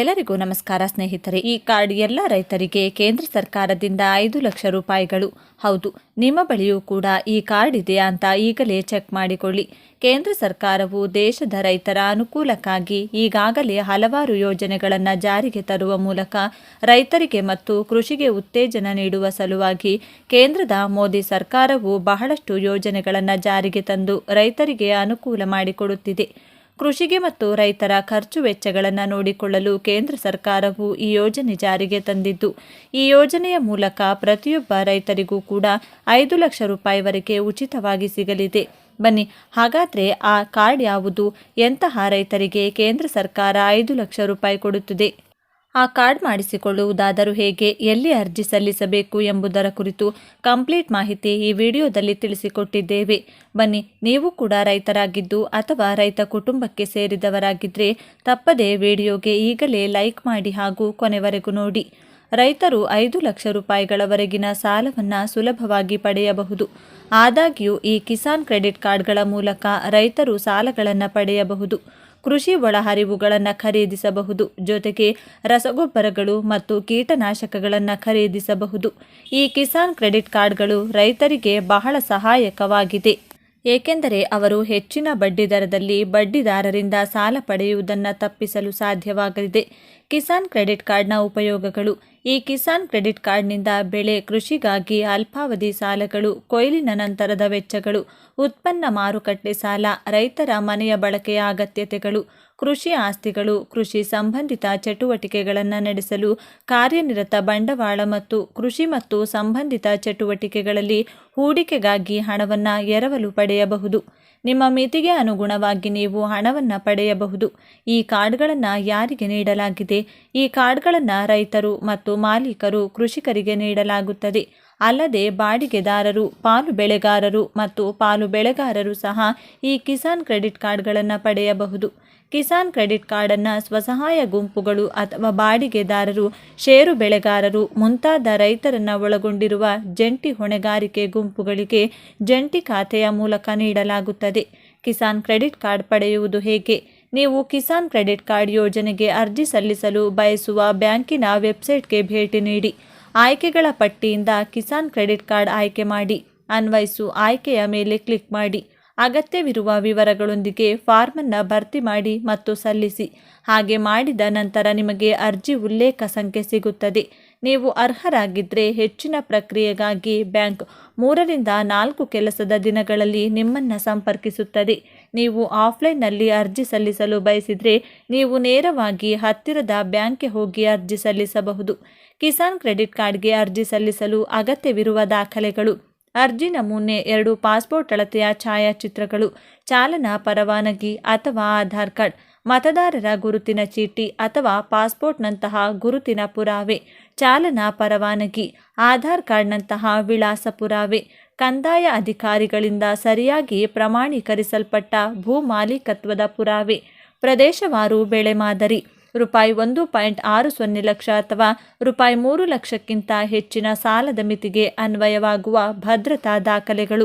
ಎಲ್ಲರಿಗೂ ನಮಸ್ಕಾರ ಸ್ನೇಹಿತರೆ. ಈ ಕಾರ್ಡ್ ಎಲ್ಲ ರೈತರಿಗೆ ಕೇಂದ್ರ ಸರ್ಕಾರದಿಂದ ಐದು ಲಕ್ಷ ರೂಪಾಯಿಗಳು. ಹೌದು, ನಿಮ್ಮ ಬಳಿಯೂ ಕೂಡ ಈ ಕಾರ್ಡ್ ಇದೆಯಾ ಅಂತ ಈಗಲೇ ಚೆಕ್ ಮಾಡಿಕೊಳ್ಳಿ. ಕೇಂದ್ರ ಸರ್ಕಾರವು ದೇಶದ ರೈತರ ಅನುಕೂಲಕ್ಕಾಗಿ ಈಗಾಗಲೇ ಹಲವಾರು ಯೋಜನೆಗಳನ್ನು ಜಾರಿಗೆ ತರುವ ಮೂಲಕ ರೈತರಿಗೆ ಮತ್ತು ಕೃಷಿಗೆ ಉತ್ತೇಜನ ನೀಡುವ ಸಲುವಾಗಿ ಕೇಂದ್ರದ ಮೋದಿ ಸರ್ಕಾರವು ಬಹಳಷ್ಟು ಯೋಜನೆಗಳನ್ನು ಜಾರಿಗೆ ತಂದು ರೈತರಿಗೆ ಅನುಕೂಲ ಮಾಡಿಕೊಡುತ್ತಿದೆ. ಕೃಷಿಗೆ ಮತ್ತು ರೈತರ ಖರ್ಚು ವೆಚ್ಚಗಳನ್ನು ನೋಡಿಕೊಳ್ಳಲು ಕೇಂದ್ರ ಸರ್ಕಾರವು ಈ ಯೋಜನೆ ಜಾರಿಗೆ ತಂದಿದ್ದು, ಈ ಯೋಜನೆಯ ಮೂಲಕ ಪ್ರತಿಯೊಬ್ಬ ರೈತರಿಗೂ ಕೂಡ ಐದು ಲಕ್ಷ ರೂಪಾಯಿವರೆಗೆ ಉಚಿತವಾಗಿ ಸಿಗಲಿದೆ. ಬನ್ನಿ, ಹಾಗಾದರೆ ಆ ಕಾರ್ಡ್ ಯಾವುದು? ಎಂತಹ ರೈತರಿಗೆ ಕೇಂದ್ರ ಸರ್ಕಾರ ಐದು ಲಕ್ಷ ರೂಪಾಯಿ ಕೊಡುತ್ತದೆ? ಆ ಕಾರ್ಡ್ ಮಾಡಿಸಿಕೊಳ್ಳುವುದಾದರೂ ಹೇಗೆ, ಎಲ್ಲಿ ಅರ್ಜಿ ಸಲ್ಲಿಸಬೇಕು ಎಂಬುದರ ಕುರಿತು ಕಂಪ್ಲೀಟ್ ಮಾಹಿತಿ ಈ ವಿಡಿಯೋದಲ್ಲಿ ತಿಳಿಸಿಕೊಟ್ಟಿದ್ದೇವೆ. ಬನ್ನಿ, ನೀವು ಕೂಡ ರೈತರಾಗಿದ್ದು ಅಥವಾ ರೈತ ಕುಟುಂಬಕ್ಕೆ ಸೇರಿದವರಾಗಿದ್ದರೆ ತಪ್ಪದೇ ವಿಡಿಯೋಗೆ ಈಗಲೇ ಲೈಕ್ ಮಾಡಿ ಹಾಗೂ ಕೊನೆವರೆಗೂ ನೋಡಿ. ರೈತರು ಐದು ಲಕ್ಷ ರೂಪಾಯಿಗಳವರೆಗಿನ ಸಾಲವನ್ನು ಸುಲಭವಾಗಿ ಪಡೆಯಬಹುದು. ಆದಾಗ್ಯೂ ಈ ಕಿಸಾನ್ ಕ್ರೆಡಿಟ್ ಕಾರ್ಡ್ಗಳ ಮೂಲಕ ರೈತರು ಸಾಲಗಳನ್ನು ಪಡೆಯಬಹುದು. ಕೃಷಿ ಒಳಹರಿವುಗಳನ್ನು ಖರೀದಿಸಬಹುದು. ಜೊತೆಗೆ ರಸಗೊಬ್ಬರಗಳು ಮತ್ತು ಕೀಟನಾಶಕಗಳನ್ನು ಖರೀದಿಸಬಹುದು. ಈ ಕಿಸಾನ್ ಕ್ರೆಡಿಟ್ ಕಾರ್ಡ್ಗಳು ರೈತರಿಗೆ ಬಹಳ ಸಹಾಯಕವಾಗಿದೆ. ಏಕೆಂದರೆ ಅವರು ಹೆಚ್ಚಿನ ಬಡ್ಡಿದರದಲ್ಲಿ ಬಡ್ಡಿದಾರರಿಂದ ಸಾಲ ಪಡೆಯುವುದನ್ನು ತಪ್ಪಿಸಲು ಸಾಧ್ಯವಾಗಲಿದೆ. ಕಿಸಾನ್ ಕ್ರೆಡಿಟ್ ಕಾರ್ಡ್ನ ಉಪಯೋಗಗಳು. ಈ ಕಿಸಾನ್ ಕ್ರೆಡಿಟ್ ಕಾರ್ಡ್ನಿಂದ ಬೆಳೆ ಕೃಷಿಗಾಗಿ ಅಲ್ಪಾವಧಿ ಸಾಲಗಳು, ಕೊಯ್ಲಿನ ನಂತರದ ವೆಚ್ಚಗಳು, ಉತ್ಪನ್ನ ಮಾರುಕಟ್ಟೆ ಸಾಲ, ರೈತರ ಮನೆಯ ಬಳಕೆಯ ಅಗತ್ಯತೆಗಳು, ಕೃಷಿ ಆಸ್ತಿಗಳು, ಕೃಷಿ ಸಂಬಂಧಿತ ಚಟುವಟಿಕೆಗಳನ್ನು ನಡೆಸಲು ಕಾರ್ಯನಿರತ ಬಂಡವಾಳ ಮತ್ತು ಕೃಷಿ ಮತ್ತು ಸಂಬಂಧಿತ ಚಟುವಟಿಕೆಗಳಲ್ಲಿ ಹೂಡಿಕೆಗಾಗಿ ಹಣವನ್ನು ಎರವಲು ಪಡೆಯಬಹುದು. ನಿಮ್ಮ ಮಿತಿಗೆ ಅನುಗುಣವಾಗಿ ನೀವು ಹಣವನ್ನು ಪಡೆಯಬಹುದು. ಈ ಕಾರ್ಡ್ಗಳನ್ನು ಯಾರಿಗೆ ನೀಡಲಾಗಿದೆ? ಈ ಕಾರ್ಡ್ಗಳನ್ನು ರೈತರು ಮತ್ತು ಮಾಲೀಕರು ಕೃಷಿಕರಿಗೆ ನೀಡಲಾಗುತ್ತದೆ. ಅಲ್ಲದೆ ಬಾಡಿಗೆದಾರರು, ಪಾಲು ಬೆಳೆಗಾರರು ಮತ್ತು ಪಾಲು ಬೆಳೆಗಾರರು ಸಹ ಈ ಕಿಸಾನ್ ಕ್ರೆಡಿಟ್ ಕಾರ್ಡ್ಗಳನ್ನು ಪಡೆಯಬಹುದು. ಕಿಸಾನ್ ಕ್ರೆಡಿಟ್ ಕಾರ್ಡನ್ನು ಸ್ವಸಹಾಯ ಗುಂಪುಗಳು ಅಥವಾ ಬಾಡಿಗೆದಾರರು, ಷೇರು ಬೆಳೆಗಾರರು ಮುಂತಾದ ರೈತರನ್ನು ಒಳಗೊಂಡಿರುವ ಜಂಟಿ ಹೊಣೆಗಾರಿಕೆ ಗುಂಪುಗಳಿಗೆ ಜಂಟಿ ಖಾತೆಯ ಮೂಲಕ ನೀಡಲಾಗುತ್ತದೆ. ಕಿಸಾನ್ ಕ್ರೆಡಿಟ್ ಕಾರ್ಡ್ ಪಡೆಯುವುದು ಹೇಗೆ? ನೀವು ಕಿಸಾನ್ ಕ್ರೆಡಿಟ್ ಕಾರ್ಡ್ ಯೋಜನೆಗೆ ಅರ್ಜಿ ಸಲ್ಲಿಸಲು ಬಯಸುವ ಬ್ಯಾಂಕಿನ ವೆಬ್ಸೈಟ್ಗೆ ಭೇಟಿ ನೀಡಿ. ಆಯ್ಕೆಗಳ ಪಟ್ಟಿಯಿಂದ ಕಿಸಾನ್ ಕ್ರೆಡಿಟ್ ಕಾರ್ಡ್ ಆಯ್ಕೆ ಮಾಡಿ. ಅನ್ವಯಿಸು ಆಯ್ಕೆಯ ಮೇಲೆ ಕ್ಲಿಕ್ ಮಾಡಿ. ಅಗತ್ಯವಿರುವ ವಿವರಗಳೊಂದಿಗೆ ಫಾರ್ಮನ್ನು ಭರ್ತಿ ಮಾಡಿ ಮತ್ತು ಸಲ್ಲಿಸಿ. ಹಾಗೆ ಮಾಡಿದ ನಂತರ ನಿಮಗೆ ಅರ್ಜಿ ಉಲ್ಲೇಖ ಸಂಖ್ಯೆ ಸಿಗುತ್ತದೆ. ನೀವು ಅರ್ಹರಾಗಿದ್ದರೆ ಹೆಚ್ಚಿನ ಪ್ರಕ್ರಿಯೆಗಾಗಿ ಬ್ಯಾಂಕ್ ಮೂರರಿಂದ ನಾಲ್ಕು ಕೆಲಸದ ದಿನಗಳಲ್ಲಿ ನಿಮ್ಮನ್ನು ಸಂಪರ್ಕಿಸುತ್ತದೆ. ನೀವು ಆಫ್ಲೈನ್ನಲ್ಲಿ ಅರ್ಜಿ ಸಲ್ಲಿಸಲು ಬಯಸಿದರೆ ನೀವು ನೇರವಾಗಿ ಹತ್ತಿರದ ಬ್ಯಾಂಕ್ಗೆ ಹೋಗಿ ಅರ್ಜಿ ಸಲ್ಲಿಸಬಹುದು. ಕಿಸಾನ್ ಕ್ರೆಡಿಟ್ ಕಾರ್ಡ್ಗೆ ಅರ್ಜಿ ಸಲ್ಲಿಸಲು ಅಗತ್ಯವಿರುವ ದಾಖಲೆಗಳು. ಅರ್ಜಿ ನಮೂನೆ ಎರಡು ಪಾಸ್ಪೋರ್ಟ್ ಅಳತೆಯ ಛಾಯಾಚಿತ್ರಗಳು, ಚಾಲನಾ ಪರವಾನಗಿ ಅಥವಾ ಆಧಾರ್ ಕಾರ್ಡ್, ಮತದಾರರ ಗುರುತಿನ ಚೀಟಿ ಅಥವಾ ಪಾಸ್ಪೋರ್ಟ್ನಂತಹ ಗುರುತಿನ ಪುರಾವೆ, ಚಾಲನಾ ಪರವಾನಗಿ, ಆಧಾರ್ ಕಾರ್ಡ್ನಂತಹ ವಿಳಾಸ ಪುರಾವೆ ಕಂದಾಯ ಅಧಿಕಾರಿಗಳಿಂದ ಸರಿಯಾಗಿ ಪ್ರಮಾಣೀಕರಿಸಲ್ಪಟ್ಟ ಭೂ ಮಾಲೀಕತ್ವದ ಪುರಾವೆ, ಪ್ರದೇಶವಾರು ಬೆಳೆ ಮಾದರಿ, ರೂಪಾಯಿ ಒಂದು ಪಾಯಿಂಟ್ ಆರು ಸೊನ್ನೆ ಲಕ್ಷ ಅಥವಾ ರೂಪಾಯಿ ಮೂರು ಲಕ್ಷಕ್ಕಿಂತ ಹೆಚ್ಚಿನ ಸಾಲದ ಮಿತಿಗೆ ಅನ್ವಯವಾಗುವ ಭದ್ರತಾ ದಾಖಲೆಗಳು.